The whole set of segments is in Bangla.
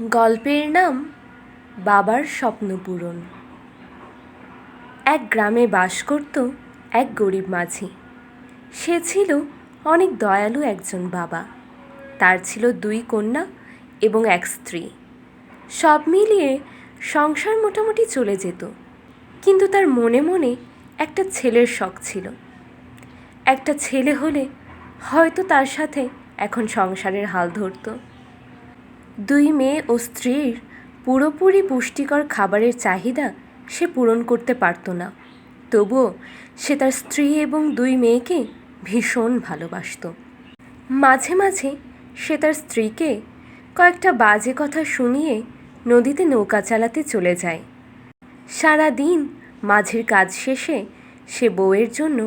গল্পের নাম বাবার স্বপ্ন পূরণ। এক গ্রামে বাস করত এক গরিব মাঝি। সে ছিল অনেক দয়ালু একজন বাবা। তার ছিল দুই কন্যা এবং এক স্ত্রী। সব মিলিয়ে সংসার মোটামুটি চলে যেত। কিন্তু তার মনে মনে একটা ছেলের শখ ছিল। একটা ছেলে হলে হয়তো তার সাথে এখন সংসারের হাল ধরতো। দুই মেয়ে ও স্ত্রীর পুরোপুরি পুষ্টিকর খাবারের চাহিদা সে পূরণ করতে পারত না। তবুও সে তার স্ত্রী এবং দুই মেয়েকে ভীষণ ভালোবাসত। মাঝে মাঝে সে তার স্ত্রীকে কয়েকটা বাজে কথা শুনিয়ে নদীতে নৌকা চালাতে চলে যায়। সারা দিন মাঝের কাজ শেষে সে বউয়ের জন্য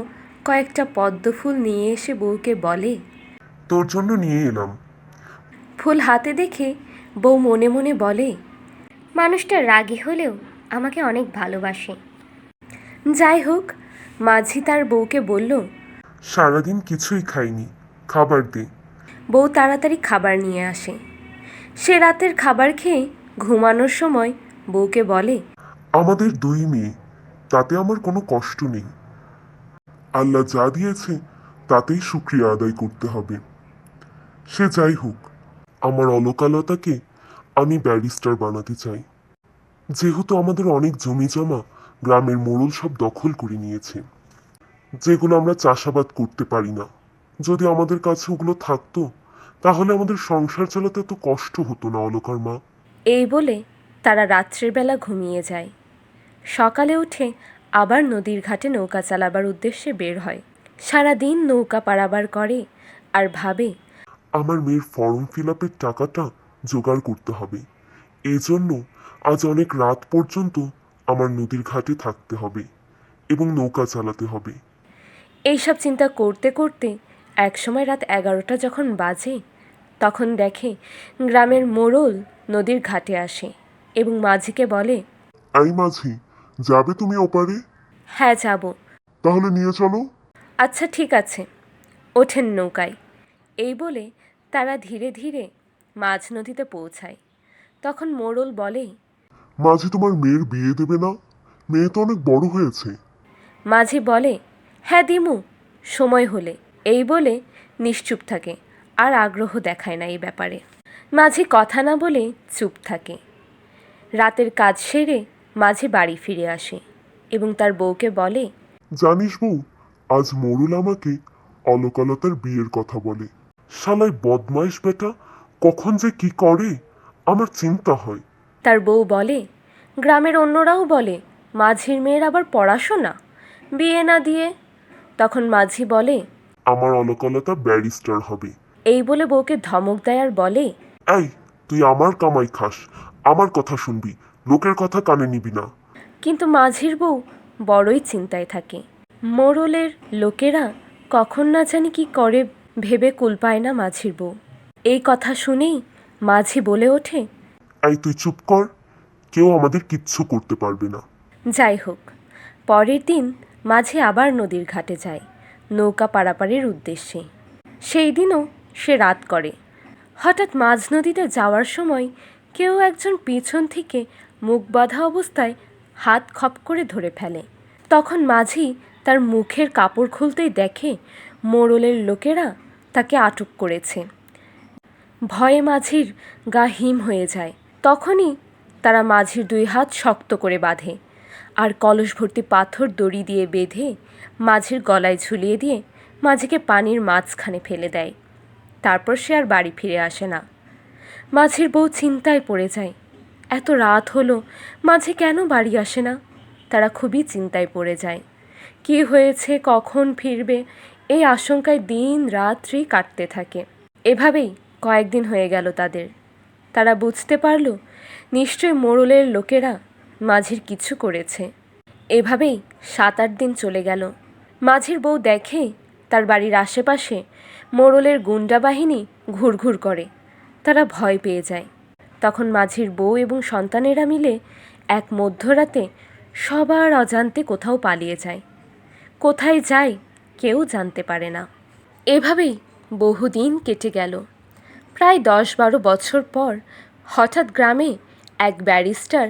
কয়েকটা পদ্মফুল নিয়ে এসে বউকে বলে, তোর জন্য নিয়ে এলাম। ফুল হাতে দেখে বউ মনে মনে বলে মানুষটা রাগী হলেও আমাকে অনেক ভালোবাসে। যাই হোক মাঝি তার বউকে বলল সারাদিন কিছুই খাইনি খাবার দে। বউ তাড়াতাড়ি খাবার নিয়ে আসে। সে রাতের খাবার খেয়ে ঘুমানোর সময় বউকে বলে আমাদের দুই মেয়ে তাতে আমার কোনো কষ্ট নেই। আল্লাহ যা দিয়েছে তাতেই শুক্রিয়া আদায় করতে হবে। সে যাই হোক আমার অলকালতাকে আমি ব্যারিস্টার বানাতে চাই। যেহেতু আমাদের অনেক জমি জমা গ্রামের মোড়ল সব দখল করে নিয়েছে। যেগুলো আমরা চাষাবাদ করতে পারি না। যদি আমাদের কাছে ওগুলো থাকতো, তাহলে আমাদের সংসার চালাতে এত কষ্ট হতো না, অলকার মা। এই বলে তারা রাত্রের বেলা ঘুমিয়ে যায়। সকালে উঠে আবার নদীর ঘাটে নৌকা চালাবার উদ্দেশ্যে বের হয়। সারা দিন নৌকা পারাবার করে আর ভাবে আমার মেয়ের ফর্ম ফিল আপের টাকাটা জোগাড় করতে হবে। এজন্য আজ অনেক রাত পর্যন্ত আমার নদীর ঘাটে থাকতে হবে এবং নৌকা চালাতে হবে। এইসব চিন্তা করতে করতে একসময় রাত এগারোটা যখন বাজে তখন দেখে গ্রামের মোড়ল নদীর ঘাটে আসে এবং মাঝিকে বলে এই মাঝি যাবে তুমি ওপারে? হ্যাঁ যাব। তাহলে নিয়ে চলো। আচ্ছা ঠিক আছে। ওঠেন নৌকায়। এই বলে তারা ধীরে ধীরে মাঝ নদীতে পৌঁছায়। তখন মোড়ল বলে মাঝি তোমার মেয়ের বিয়ে দেবে না? মেয়ে তো অনেক বড় হয়েছে। মাঝি বলে হ্যাঁ দিমু সময় হলে। এই বলে নিশ্চুপ থাকে আর আগ্রহ দেখায় না এই ব্যাপারে। মাঝি কথা না বলে চুপ থাকে। রাতের কাজ সেরে মাঝি বাড়ি ফিরে আসে এবং তার বউকে বলে জানিস বউ আজ মরুল আমাকে অলকলতার বিয়ের কথা বলে। শালাই বদমাইশ বেটা কখন যে কি করে আমার চিন্তা হয়। তার বউ বলে গ্রামের অন্যরাও বলে মাঝির মেয়ের আবার পড়াশোনা? বিয়ে না দিয়ে? তখন মাঝি বলে আমার অলকলতা ব্যারিস্টার হবে। এই বলে বউকে ধমক দেয় আর বলে এই তুই আমার কামাই খাস আমার কথা শুনবি লোকের কথা কানে নিবি না। কিন্তু মাঝির বউ বড়ই চিন্তায় থাকে। মোড়লের লোকেরা কখন না জানি কি করে ভেবে কুল পায় না মাঝির বউ। এই কথা শুনেই মাঝি বলে ওঠে এই তুই চুপ কর কেউ আমাদের কিচ্ছু করতে পারবে না। যাই হোক পরের দিন মাঝি আবার নদীর ঘাটে যায় নৌকা পারাপারের উদ্দেশ্যে। সেই দিনও সে রাত করে। হঠাৎ মাঝ নদীতে যাওয়ার সময় কেউ একজন পিছন থেকে মুখ বাঁধা অবস্থায় হাত খপ করে ধরে ফেলে। তখন মাঝি তার মুখের কাপড় খুলতেই দেখে মোড়লের লোকেরা তাকে আটক করেছে। ভয়ে মাঝির গা হিম হয়ে যায়। তখনই তারা মাঝির দুই হাত শক্ত করে বাঁধে আর কলস ভর্তি পাথর দড়ি দিয়ে বেঁধে মাঝির গলায় ঝুলিয়ে দিয়ে মাঝিকে পানির মাঝখানে ফেলে দেয়। তারপর সে আর বাড়ি ফিরে আসে না। মাঝির বউ চিন্তায় পড়ে যায়। এত রাত হলো, মাঝি কেন বাড়ি আসে না? তারা খুবই চিন্তায় পড়ে যায়। কি হয়েছে? কখন ফিরবে? এই আশঙ্কায় দিন রাত্রি কাটতে থাকে। এভাবেই কয়েকদিন হয়ে গেল তাদের। তারা বুঝতে পারল, নিশ্চয় মোড়লের লোকেরা মাঝির কিছু করেছে। এভাবেই সাত আট দিন চলে গেল। মাঝির বউ দেখে তার বাড়ির আশেপাশে মোড়লের গুন্ডা বাহিনী ঘুরঘুর করে। তারা ভয় পেয়ে যায়। তখন মাঝির বউ এবং সন্তানেরা মিলে এক মধ্যরাতে সবার অজান্তে কোথাও পালিয়ে যায়। কোথায় যায় কেউ জানতে পারে না। এভাবেই বহুদিন কেটে গেল। প্রায় দশ বারো বছর পর হঠাৎ গ্রামে এক ব্যারিস্টার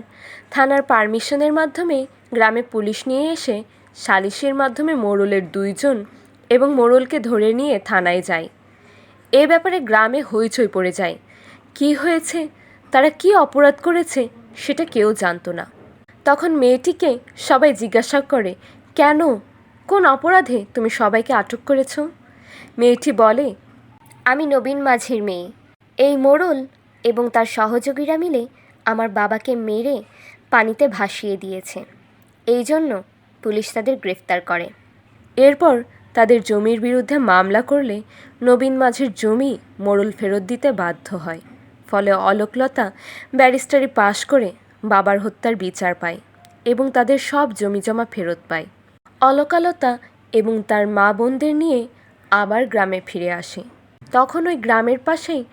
থানার পারমিশনের মাধ্যমে গ্রামে পুলিশ নিয়ে এসে সালিশের মাধ্যমে মোড়লের দুইজন এবং মোড়লকে ধরে নিয়ে থানায় যায়। এ ব্যাপারে গ্রামে হইচই পড়ে যায়। কি হয়েছে? তারা কি অপরাধ করেছে? সেটা কেউ জানতো না। তখন মেয়েটিকে সবাই জিজ্ঞাসা করে, কেন কোন অপরাধে তুমি সবাইকে আটক করেছ? মেয়েটি বলে, আমি নবীন মাঝির মেয়ে। এই মোড়ল এবং তার সহযোগীরা মিলে আমার বাবাকে মেরে পানিতে ভাসিয়ে দিয়েছে। এই জন্য পুলিশ তাদের গ্রেফতার করে। এরপর তাদের জমির বিরুদ্ধে মামলা করলে নবীন মাঝের জমি মোড়ল ফেরত দিতে বাধ্য হয়। ফলে অলোকলতা ব্যারিস্টারি পাশ করে বাবার হত্যার বিচার পায় এবং তাদের সব জমিজমা ফেরত পায়। অলকালতা এবং তার মা বোনদের নিয়ে আবার গ্রামে ফিরে আসে। তখন ওই গ্রামের পাশেই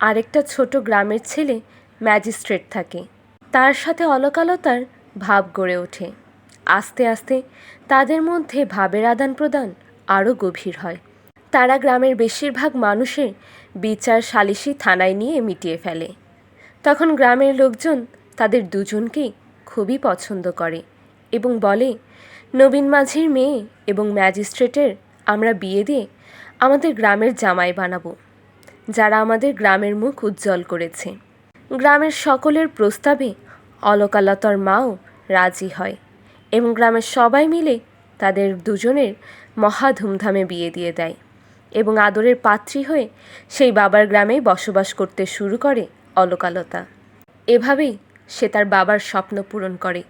আরেকটা ছোট গ্রামের ছেলে ম্যাজিস্ট্রেট থাকে। তার সাথে অলকালতার ভাব গড়ে ওঠে। আস্তে আস্তে তাদের মধ্যে ভাবের আদান প্রদান আরও গভীর হয়। তারা গ্রামের বেশিরভাগ মানুষের বিচার সালিশি থানায় নিয়ে মিটিয়ে ফেলে। তখন গ্রামের লোকজন তাদের দুজনকেই খুবই পছন্দ করে এবং বলে নবীন মাঝির মেয়ে এবং ম্যাজিস্ট্রেটের আমরা বিয়ে দিয়ে আমাদের গ্রামের জামাই বানাবো, যারা আমাদের গ্রামের মুখ উজ্জ্বল করেছে। গ্রামের সকলের প্রস্তাবে অলকালতার মাও রাজি হয় এবং গ্রামের সবাই মিলে তাদের দুজনের মহা ধুমধামে বিয়ে দিয়ে দেয় এবং আদরের পাত্রী হয়ে সেই বাবার গ্রামেই বসবাস করতে শুরু করে অলকালতা। এভাবেই সে তার বাবার স্বপ্ন পূরণ করে।